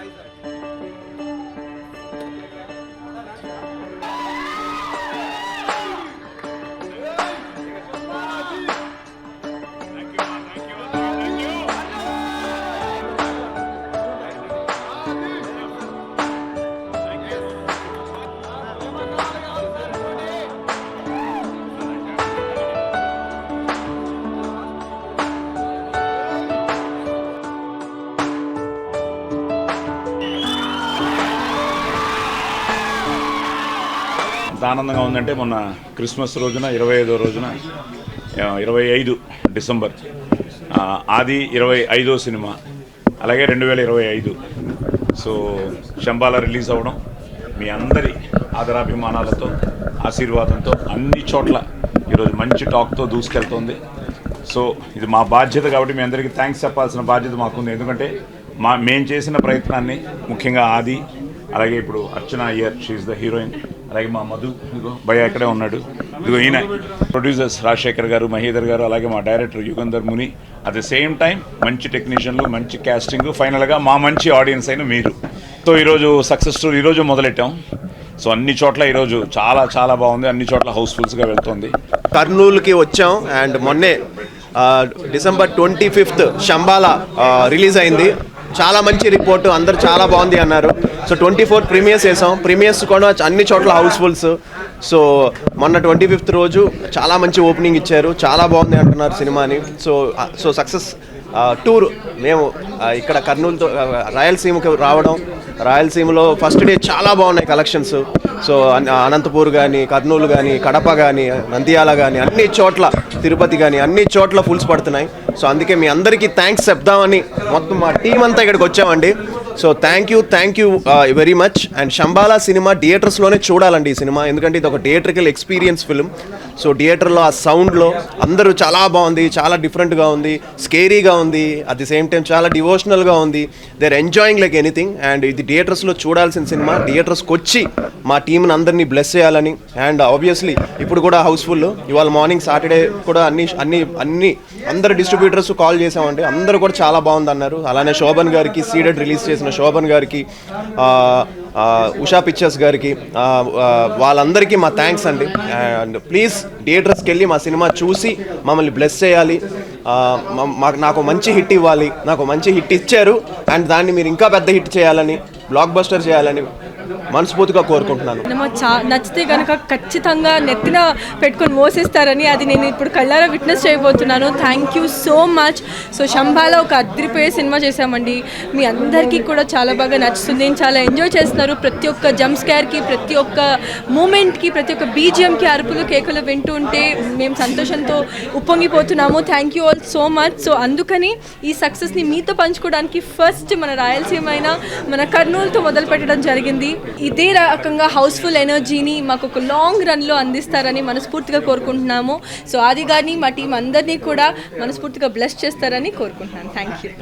guys are ఎంత ఆనందంగా ఉందంటే మొన్న క్రిస్మస్ రోజున ఇరవై ఐదో రోజున ఇరవై ఐదు డిసెంబర్ ఆది ఇరవై ఐదో సినిమా అలాగే రెండు వేల ఇరవై ఐదు సో శంబాల రిలీజ్ అవ్వడం మీ అందరి ఆదరాభిమానాలతో ఆశీర్వాదంతో అన్ని చోట్ల ఈరోజు మంచి టాక్తో దూసుకెళ్తోంది. సో ఇది మా బాధ్యత కాబట్టి మీ అందరికీ థ్యాంక్స్ చెప్పాల్సిన బాధ్యత మాకుంది. ఎందుకంటే మా మేము చేసిన ప్రయత్నాన్ని ముఖ్యంగా ఆది అలాగే ఇప్పుడు Archana Iyer she the heroine అలాగే మా మధు భయ ఇక్కడే ఉన్నాడు. ఇదిగో ఈయన ప్రొడ్యూసర్స్ రాజశేఖర్ గారు మహేదర్ గారు అలాగే మా director Yugandhar Muni. At the same time మంచి టెక్నీషియన్లు మంచి క్యాస్టింగ్ ఫైనల్గా మా మంచి ఆడియన్స్ అయిన మీరు. సో ఈరోజు సక్సెస్ స్టోరీ ఈరోజు మొదలెట్టాం. సో అన్ని చోట్ల ఈరోజు చాలా చాలా బాగుంది. అన్ని చోట్ల హౌస్ఫుల్స్గా వెళ్తుంది. కర్నూలుకి వచ్చాం అండ్ మొన్నే December twenty fifth Shambhala release అయింది. చాలా మంచి రిపోర్ట్ అందరు చాలా బాగుంది అన్నారు. సో ట్వంటీ ఫోర్ ప్రీమియర్స్ వేసాం. ప్రీమియర్స్ కూడా అన్ని చోట్ల హౌస్ఫుల్స్. సో మొన్న ట్వంటీ ఫిఫ్త్ రోజు చాలా మంచి ఓపెనింగ్ ఇచ్చారు. చాలా బాగుంది అంటున్నారు సినిమాని. సో సో సక్సెస్ టూర్ మేము ఇక్కడ కర్నూలుతో రాయలసీమకు రావడం. రాయలసీమలో ఫస్ట్ డే చాలా బాగున్నాయి కలెక్షన్స్. సో అనంతపూర్ కానీ కర్నూలు కానీ కడప కానీ నంద్యాల కానీ అన్ని చోట్ల తిరుపతి కానీ అన్ని చోట్ల ఫుల్స్ పడుతున్నాయి. సో అందుకే మీ అందరికీ థ్యాంక్స్ చెప్దామని మొత్తం మా టీం అంతా ఇక్కడికి వచ్చామండి. So thank you thank you very much and Shambhala cinema థియేటర్స్లోనే చూడాలండి ఈ సినిమా ఎందుకంటే ఇది ఒక థియేటర్కల్ ఎక్స్పీరియన్స్ ఫిల్మ్ సో థియేటర్లో ఆ సౌండ్లో అందరూ చాలా బాగుంది చాలా డిఫరెంట్గా ఉంది స్కేరీగా ఉంది అట్ ది సేమ్ టైం చాలా డివోషనల్గా ఉంది. They are enjoying like anything and ఇది థియేటర్స్లో చూడాల్సిన సినిమా. థియేటర్స్కి వచ్చి మా టీంని అందరినీ బ్లెస్ చేయాలని అండ్ ఆబ్వియస్లీ ఇప్పుడు కూడా హౌస్ఫుల్. ఇవాళ మార్నింగ్ సాటర్డే కూడా అన్ని అన్ని అన్ని అందరు డిస్ట్రిబ్యూటర్స్ కాల్ చేసామండి అందరూ కూడా చాలా బాగుంది అన్నారు. అలానే శోభన్ గారికి సీడెడ్ రిలీజ్ చేసిన శోభన్ గారికి ఉషా పిక్చర్స్ గారికి వాళ్ళందరికీ మా థ్యాంక్స్ అండి. అండ్ ప్లీజ్ థియేటర్స్కి వెళ్ళి మా సినిమా చూసి మమ్మల్ని బ్లెస్ చేయాలి. మాకు నాకు మంచి హిట్ ఇవ్వాలి. నాకు మంచి హిట్ ఇచ్చారు. అండ్ దాన్ని మీరు ఇంకా పెద్ద హిట్ చేయాలని బ్లాక్ బస్టర్ చేయాలని మనస్ఫూర్తిగా కోరుకుంటున్నాను. చా నచ్చితే కనుక ఖచ్చితంగా నెత్తిన పెట్టుకొని మోసేస్తారని అది నేను ఇప్పుడు కళ్ళారా విట్నెస్ చేయబోతున్నాను. Thank you so much so శంభాలో ఒక అద్రిపోయే సినిమా చేశామండి. మీ అందరికీ కూడా చాలా బాగా నచ్చుతుంది. చాలా ఎంజాయ్ చేస్తున్నారు. ప్రతి ఒక్క జంప్ స్కేర్కి ప్రతి ఒక్క మూమెంట్కి ప్రతి ఒక్క బీజిఎంకి అరుపులు కేకలు వింటూ ఉంటే మేము సంతోషంతో ఉప్పొంగిపోతున్నాము. Thank you all so much so అందుకని ఈ సక్సెస్ని మీతో పంచుకోవడానికి ఫస్ట్ మన రాయలసీమ అయినా మన కర్నూలుతో మొదలు పెట్టడం జరిగింది. ఇదే రకంగా హౌస్ఫుల్ ఎనర్జీని మాకు ఒక లాంగ్ రన్లో అందిస్తారని మనస్ఫూర్తిగా కోరుకుంటున్నాము. సో ఆది గారిని మా టీం అందరినీ కూడా మనస్ఫూర్తిగా బ్లెస్ చేస్తారని కోరుకుంటున్నాను. Thank you.